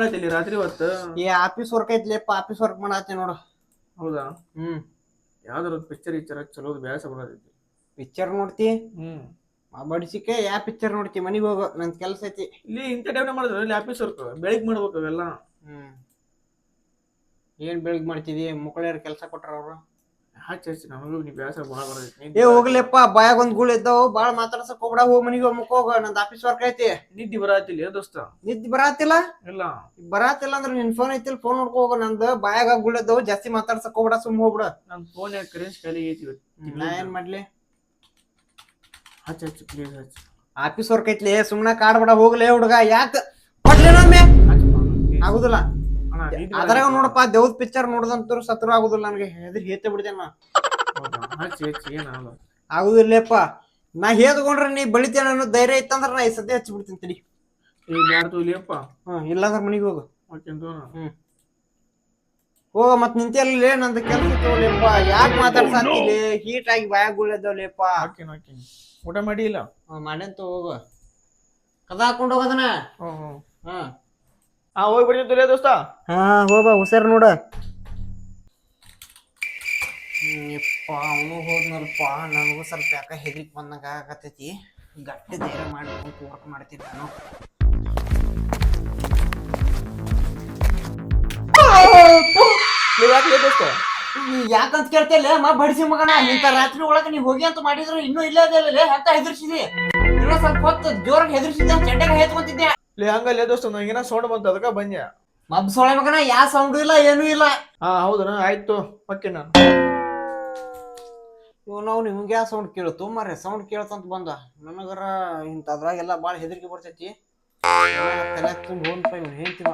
ಮಾಡತ್ತಿಲ್ಲಿ ರಾತ್ರಿ ಹೊತ್ತು. ಏ ಆಫೀಸ್ ವರ್ಕ್ ಐತ್ಲಿಪ್ಪ ಆಫೀಸ್ ವರ್ಕ್ ಮಾಡತ್ತೆ ನೋಡು. ಹೌದಾ? ಹ್ಮ್. ಯಾವ್ದಾರ ಪಿಕ್ಚರ್ ಗಿಚ್ಚರ್ ಚಲೋ ಬ್ಯಾಸ ಬರತೈತಿ. ಪಿಕ್ಚರ್ ನೋಡ್ತಿ? ಹ್ಮ್. ಬಡಿಸಿಕೆ ಯಾ ಪಿಕ್ಚರ್ ನೋಡ್ತಿ? ಮನಿಗ್ ಹೋಗು ನನ್ ಕೆಲ್ಸ ಐತಿ. ಇಲ್ಲಿ ಇಂಥ ಟೈಮ್ನ ಮಾಡಿದ್ರೆ ಇಲ್ಲಿ ಆಫೀಸ್ ವರ್ಕ್ ಬೆಳಿಗ್ಗೆ ಮಾಡ್ಬೇಕು ಅವೆಲ್ಲ. ಹ್ಮ್. ಏನ್ ಬೆಳಿಗ್ಗೆ ಮಾಡ್ತಿದಿ? ಮುಕ್ಕಳ್ಯಾರ ಕೆಲ್ಸ ಕೊಟ್ರ ಅವ್ರು? ಹಚ್ಚಿ ಹಚ್ಚಿ ನಮಗೂ ನೀ ಬ್ಯಾಸ ಭಾಳ ಬರತೈತಿ ಏ ಹೋಗ್ಲಿಪ್ಪ ಬಾಯಾಗ ಒಂದ್ ಗುಳ್ ಇದ್ದಾವ ಬಾಳ ಮಾತಾಡ್ಸಕ್ ಹೋಗ್ಬೇಡ ಹೋಗ್ ಮನಿಗೆ ಮುಖ ಹೋಗ ನಂದ್ ಆಫೀಸ್ ವರ್ಕ್ ಐತಿ. ನಿದ್ದಿ ಬರತ್ತಿಲ್ಲ ದೋಸ್ತ? ನಿದ್ದಿ ಬರಾತಿಲ್ಲ? ಇಲ್ಲ. ಬರಾತಿಲ್ಲ ಅಂದ್ರೆ ನಿನ್ ಫೋನ್ ಐತಿಲ್ ಫೋನ್ ನೋಡ್ಕೊ ಹೋಗ ನಂದ್ ಬಾಯಾಗ ಗುಳ್ ಇದ್ದಾವ ಜಾಸ್ತಿ ಮಾತಾಡ್ಸಕ್ ಹೋಗ್ಬೇಡ ಸುಮ್ ಹೋಗ್ಬಿಡ. ನನ್ ಫೋನ್ ಯಾಕೆ ಕರೆನ್ಸ್ ಖಾಲಿ ಐತಿ ನಾ ಏನ್ ಮಾಡ್ಲಿ? ಹಚ್ಚ ಹಚ್ಚಿ ಪ್ಲೀಸ್ ಹಚ್ಚ ಆಫೀಸ್ ವರ್ಕ್ ಐತ್ಲಿ ಸುಮ್ನ ಕಾಡ್ಬೇಡ ಹೋಗ್ಲೇ ಹುಡುಗ ಯಾಕ? ಕೊಡ್ಲೇನೊಮ್ಮೆ. ಆಗುದಿಲ್ಲ. ಅದ್ರಾಗ ನೋಡಪ್ಪ ದೇವ್ದ ಪಿಕ್ಚರ್ ನೋಡ್ದಂತರು ಸತ್ರು ಆಗುದಿಲ್ಲ ನನಗೆ. ಹೆದರಿ ಹೇತೆ ಬಿಡ್ತೇನ ನಾ. ಹೌದಾ? ಹಚ್ಚಿ ಹಚ್ಚಿ ಏನಾಗಲ್ಲ ಆಗುದಿಲ್ಲಪ್ಪ. ನಾ ಹೇದ್ಕೊಂಡ್ರೆ ನೀ ಬಳಿತೇನೆ ಅನ್ನೋ ಧೈರ್ಯ ಇತ್ತಂದ್ರ ನಾ ಈ ಸದ್ಯ ಹಚ್ಚಿ ಬಿಡ್ತೀನಿ ತಡಿ. ಇಲ್ಲ ಬ್ಯಾಡ್ತು ಇಲ್ಲಿಯಪ್ಪ. ಹ್ಮ್ ಇಲ್ಲಾಂದ್ರ ಮನಿಗೆ ಹೋಗು. ಹ್ಮ್. ಹೋಗ ಮತ್ ನಿಂತಿಲ್ಲ ನಂದು ಕೆಲಸ ತಗೊಳ್ಳಿಪ್ಪ ಯಾಕೆ ಹೀಟ್ ಆಗಿ ಬಾಯಾಗ ಗುಳ್ಳೆದವ್ಲಿಪ್ಪ ಹಾಕಿನ ಹಾಕಿನ. ಊಟ ಮಾಡಿ ಇಲ್ಲ ಮಾಡಂತ ಹೋಗು. ಕದ ಹಾಕೊಂಡು ಹೋಗೋದನ ಹ್ಮ್ ಹ್ಮ್. ಹಾ. ಹಾ ಹೋಗಿ ಬಿಡ್ತೀನಿ ತೊಲೆ ದೋಸ್ತ. ಹಾ ಹೋಗ ಹುಷಾರ್ ನೋಡ. ಯಪ್ಪ ಅವನು ಹೋದ್ನಲ್ಪ ನನಗೂ ಸ್ವಲ್ಪ ಯಾಕ ಹೆದರಿಕೆ ಬಂದಂಗ ಆಗತೈತಿ ಗಟ್ಟಿ ಧೈರ್ಯ ಮಾಡಿ ಕುಂತು ವರ್ಕ್ ಮಾಡ್ತೀನಿ ನಾನು. ನೀವ್ ಯಾಕೆ ದೋಸ್ತ? ನೀ ಯಾಕಂತ ಕೇಳ್ತಿಲ್ಲ ಮಾ ಬಡಿಸಿ ಮಗನ ನಿಂತ ರಾತ್ರಿ ಒಳಗ ನೀ ಹೋಗಿ ಅಂತ ಮಾಡಿದ್ರು ಇನ್ನೂ ಇಲ್ಲ? ಅದೇ ಅಂತ ಹೆದರ್ಸಿದಿ? ಇನ್ನೂ ಸ್ವಲ್ಪ ಹೊತ್ತು ಜೋರಾಗಿ ಹೆದರ್ಸಿದ್ದೆ ಚಡ್ಡಾಗ ಹೇತ್ಕೊಂತಿದ್ದೆ ಲೇ ಹಂಗಲ್ಲೇ ದೋಸ್ತ ನಂಗೇನ ಸೌಂಡ್ ಬಂತು ಅದಕ್ಕೆ ಬಂದೆ ಮಬ್ ಸೊಳೆ ಮಗನ ಯಾವ ಸೌಂಡ್ ಇಲ್ಲ ಏನೂ ಇಲ್ಲ. ಹಾ ಹೌದನ ಆಯ್ತು ಓಕೆ ನಾನು. ಇವ್ ನಾವು ನಿಮ್ಗೆ ಯಾವ ಸೌಂಡ್ ಕೇಳ್ತು ಮರೆ ಸೌಂಡ್ ಕೇಳ್ತಂತ ಬಂದ. ನನಗರ ಇಂಥದ್ರಾಗೆಲ್ಲ ಭಾಳ ಹೆದರಿಕೆ ಬರ್ತೈತಿ. ತಲೆ ತುಂಬ ಹೋನ್ಪ ಇವ್ನು ಹೇಳ್ತೀವ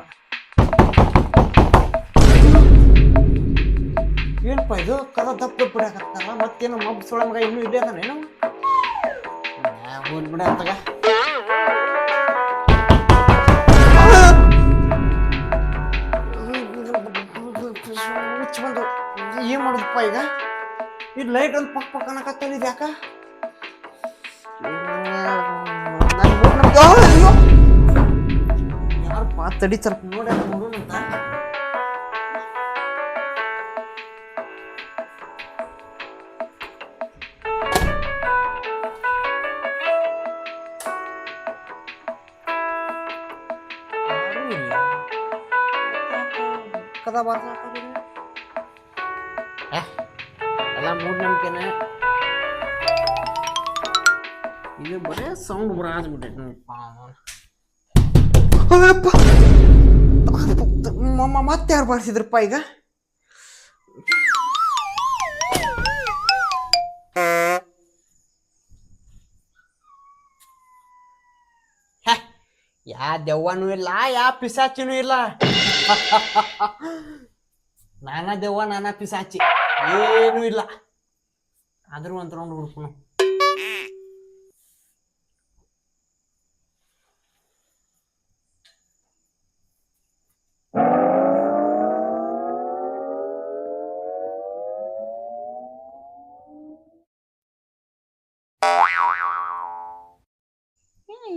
ಏನಪ್ಪ ಇದು? ಕದ ದಪ್ಪ ದಪ್ಪ ಬಿಡಕತ್ತಲ್ಲ ಮತ್ತೇನು ಮಬ್ ಸೊಳೆ ಮಗ ಇನ್ನೂ ಇಲ್ಲೇ ಅದಾನೇನು ಹೋಲ್ ಬಿಡ ಅಂತಗ ಇದು ಲೈಟ್ ಒಂದು ಪಕ್ ಪಕ್ ಅನ್ನಕತ್ತಾನ ಇದು ಯಾಕ ಯಾರಪ್ಪ ತಡಿ ಸ್ವಲ್ಪ ನೋಡಿ ನೋಡೋಣಂತ ಯಾರೂ ಇಲ್ಲ. ಕದ ಬರ್ಸಾಕತ್ತಿದೆ. ಏ, ಎಲ್ಲ ಮೂಢನಂಬಿಕೆನ ಇದು ಬರೇ ಸೌಂಡ್ ಬರಾದ್ಬಿಟ್ಟೈತೆ ನೋಡಪ್ಪ ಮತ್ತೆ ಯಾರು ಬಾರಿಸಿದ್ರಪ್ಪ ಈಗ? ಹೆ, ಯಾ ದೆವ್ವನೂ ಇಲ್ಲ ಯಾ ಪಿಸಾಚಿನೂ ಇಲ್ಲ. ನಾನಾ ದೆವ್ವ ನಾನಾ ಪಿಸಾಚಿ. ಏನೂ ಇಲ್ಲ ಆದ್ರೂ ಒಂದ್ ರೌಂಡ್ ಹುಡುಕನು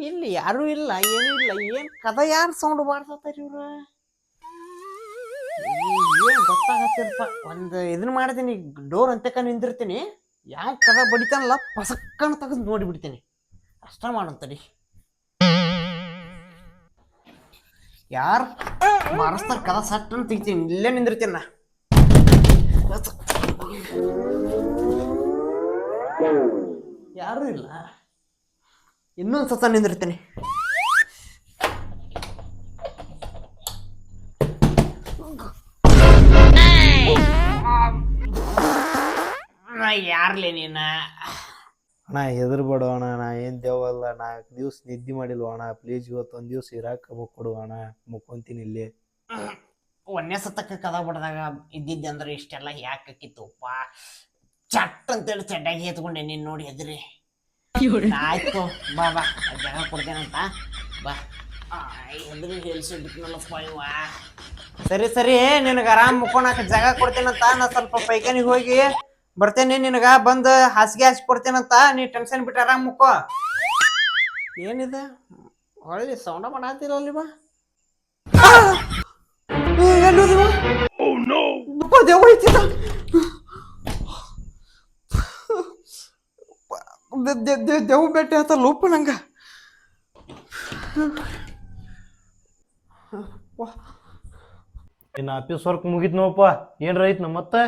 ಇಲ್ಲಿ ಯಾರು ಇಲ್ಲ ಏನೂ ಇಲ್ಲ ಏನ್ ಕದ ಯಾರು ಸೌಂಡ್ ಮಾಡ್ಸತ್ತಾರ ಇವ್ರು ಏನ್ ಗೊತ್ತಾಗತ್ತಿರಪ್ಪ ಒಂದು ಇದನ್ನ ಮಾಡ್ತೀನಿ, ಡೋರ್ ಅಂತಕ ನಿಂದಿರ್ತೀನಿ ಯಾವ ಕದ ಬಡಿತಾನಲ್ಲ ಪಸಕ್ಕನ ತೆಗೆದು ನೋಡಿಬಿಡ್ತೀನಿ. ಅಷ್ಟ ಮಾಡಂತಡಿ. ಯಾರು? ಮರಸ್ತ ಕದ ಸಟ್ ಅಂತ ತೆಗಿತೀನಿ, ಇಲ್ಲೇ ನಿಂದಿರ್ತೀನಿ ನಾ. ಯಾರು ಇಲ್ಲ. ಇನ್ನೊಂದು ಸತ ನಿಂದಿರ್ತೀನಿ. ಯಾರ್ಲೆ ನೀನ? ಅಣ್ಣ ಹೆದರ್ಬೇಡ ಅಣ್ಣ ನಾ ಏನ್ ದೇವಲ್ಲ ನಾಲ್ಕು ದಿವ್ಸ ನಿದ್ದೆ ಮಾಡಿಲ್ವ ಅಣ್ಣ ಪ್ಲೀಸ್ ಇವತ್ತು ಒಂದ್ ದಿವ್ಸ ಇರಾಕ ಕೊಡು ಅಣ್ಣ ಮುಕ್ಕೊಂತೀನಿ ಇಲ್ಲಿ. ಒಂದೇ ಸತಕ್ಕ ಕದ ಬಡ್ದಾಗ ಇದ್ದಿದ್ದೆ ಅಂದ್ರೆ ಇಷ್ಟೆಲ್ಲ ಯಾಕಿತ್ತುಪ್ಪ ಚಟ್ ಅಂತೇಳಿ ಚಡ್ಡಾಗಿ ಎತ್ಕೊಂಡೆ ನೀನ್ ನೋಡಿ ಹೆದ್ರಿ. ಆಯ್ತು ಬಾ ಬಾ ಜಾಗ ಕೊಡ್ತೇನಂತ. ಬಾ. ಹೆದ್ರಿ ಹೇಳ್ಸಿ ಬಿಟ್ನಲ್ಲಪ್ಪ ಇವ ಸರಿ ಸರಿ ನಿನಗೆ ಆರಾಮ್ ಮುಕ್ಕೊಳಕ ಜಾಗ ಕೊಡ್ತೇನಂತ ನಾ ಸ್ವಲ್ಪ ಪೈಕಾನಿಗೆ ಹೋಗಿ ಬರ್ತೇನೆ ನಿನಗ ಬಂದು ಹಾಸಿಗೆ ಹಾಸಿ ಕೊಡ್ತೇನಂತ ನೀ ಟೆನ್ಷನ್ ಬಿಟ್ಟು ಆರಾಮ್ ಮುಕ್ಕೋ. ಏನಿದೆ? ಹೊಳ್ಳಿ ಸೌಂಡ ಮಾಡಾತಿರಲ್ಲ ಬಾ. ದೇವ oh, ದೇವ್ ಬೇಟೆ ಅಂತ ಲೋಪ ನಂಗ. ಇನ್ನು ಆಫೀಸ್ ವರ್ಕ್ ಮುಗಿದ್ನೋಪ್ಪ ಏನ್ರ ಐತ್ನ ಮತ್ತೆ?